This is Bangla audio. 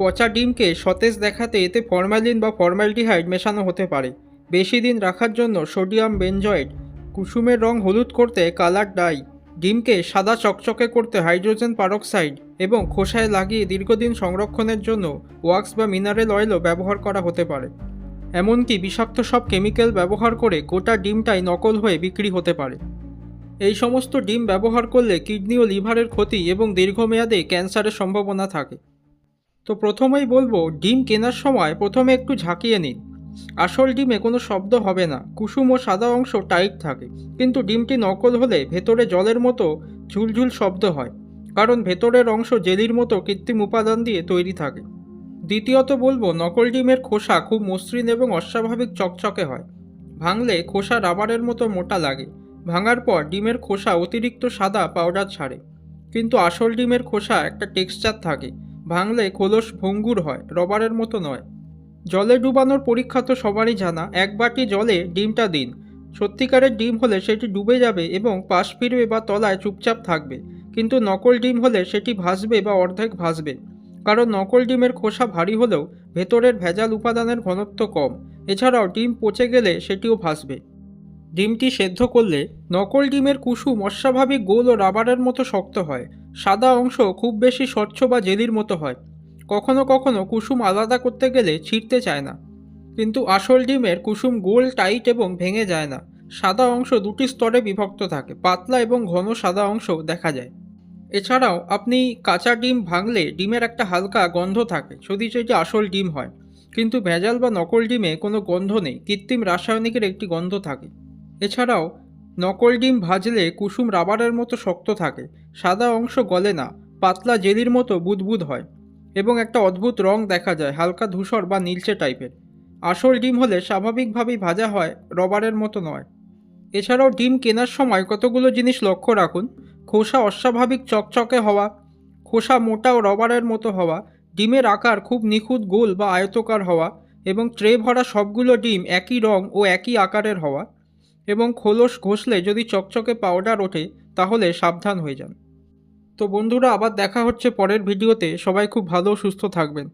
পচা ডিমকে সতেজ দেখাতে এতে ফরম্যালিন বা ফর্মালডিহাইড মেশানো হতে পারে। বেশি দিন রাখার জন্য সোডিয়াম বেনজয়েড, কুসুমের রং হলুদ করতে কালার ডাই, ডিমকে সাদা চকচকে করতে হাইড্রোজেন পারক্সাইড এবং খোসায় লাগিয়ে দীর্ঘদিন সংরক্ষণের জন্য ওয়াক্স বা মিনারেল অয়েলও ব্যবহার করা হতে পারে। এমনকি বিষাক্ত সব কেমিক্যাল ব্যবহার করে গোটা ডিমটাই নকল হয়ে বিক্রি হতে পারে। এই সমস্ত ডিম ব্যবহার করলে কিডনি ও লিভারের ক্ষতি এবং দীর্ঘমেয়াদে ক্যান্সারের সম্ভাবনা থাকে। তো প্রথমেই বলব, ডিম কেনার সময় প্রথমে একটু ঝাঁকিয়ে নিন। আসল ডিমে কোনো শব্দ হবে না, কুসুম ও সাদা অংশ টাইট থাকে। কিন্তু ডিমটি নকল হলে ভেতরে জলের মতো ঝুলঝুল শব্দ হয়, কারণ ভেতরের অংশ জেলির মতো কৃত্রিম উপাদান দিয়ে তৈরি থাকে। দ্বিতীয়ত বলব, নকল ডিমের খোসা খুব মসৃণ এবং অস্বাভাবিক চকচকে হয়। ভাঙলে খোসা রাবারের মতো মোটা লাগে। ভাঙার পর ডিমের খোসা অতিরিক্ত সাদা পাউডার ছাড়ে। কিন্তু আসল ডিমের খোসা একটা টেক্সচার থাকে ভাঙলে খোলস ভঙ্গুর হয়, রবারের মতো নয়। জলে ডুবানোর পরীক্ষা তো সবারই জানা, এক বাটি জলে ডিমটা দিন। সত্যিকারের ডিম হলে সেটি ডুবে যাবে এবং পাশ ফিরবে বা তলায় চুপচাপ থাকবে। কিন্তু নকল ডিম হলে সেটি ভাসবে বা অর্ধেক ভাসবে কারণ নকল ডিমের খোসা ভারী হলেও ভেতরের ভেজাল উপাদানের ঘনত্ব কম। এছাড়াও ডিম পচে গেলে সেটিও ভাসবে ডিমটি সেদ্ধ করলে নকল ডিমের কুসুম অস্বাভাবিক গোল ও রাবারের মতো শক্ত হয়। সাদা অংশ খুব বেশি স্বচ্ছ বা জেলির মতো হয়। কখনো কখনো কুসুম আলাদা করতে গেলে ছিঁড়তে চায় না। কিন্তু আসল ডিমের কুসুম গোল, টাইট এবং ভেঙে যায় না। সাদা অংশ দুটি স্তরে বিভক্ত থাকে, পাতলা এবং ঘন সাদা অংশ দেখা যায়। এছাড়াও আপনি কাঁচা ডিম ভাঙলে ডিমের একটা হালকা গন্ধ থাকে যদি সেটি আসল ডিম হয়। কিন্তু ভেজাল বা নকল ডিমে কোনো গন্ধ নেই, কৃত্রিম রাসায়নিকের একটি গন্ধ থাকে। এছাড়াও নকল ডিম ভাজলে কুসুম রাবারের মতো শক্ত থাকে, সাদা অংশ গলে না, পাতলা জেলির মতো বুদবুদ হয় এবং একটা অদ্ভুত রং দেখা যায়, হালকা ধূসর বা নীলচে টাইপের। আসল ডিম হলে স্বাভাবিকভাবেই ভাজা হয়, রবারের মতো নয়। এছাড়াও ডিম কেনার সময় কতগুলো জিনিস লক্ষ্য রাখুন, খোসা অস্বাভাবিক চকচকে হওয়া, খোসা মোটা ও রবারের মতো হওয়া, ডিমের আকার খুব নিখুঁত গোল বা আয়তকার হওয়া এবং ট্রে ভরা সবগুলো ডিম একই রং ও একই আকারের হওয়া। এবং খোলস ঘষলে যদি চকচকে পাউডার ওঠে, তাহলে সাবধান হয়ে যান। তো বন্ধুরা, আবার দেখা হচ্ছে পরের ভিডিওতে। সবাই খুব ভালো সুস্থ থাকবেন।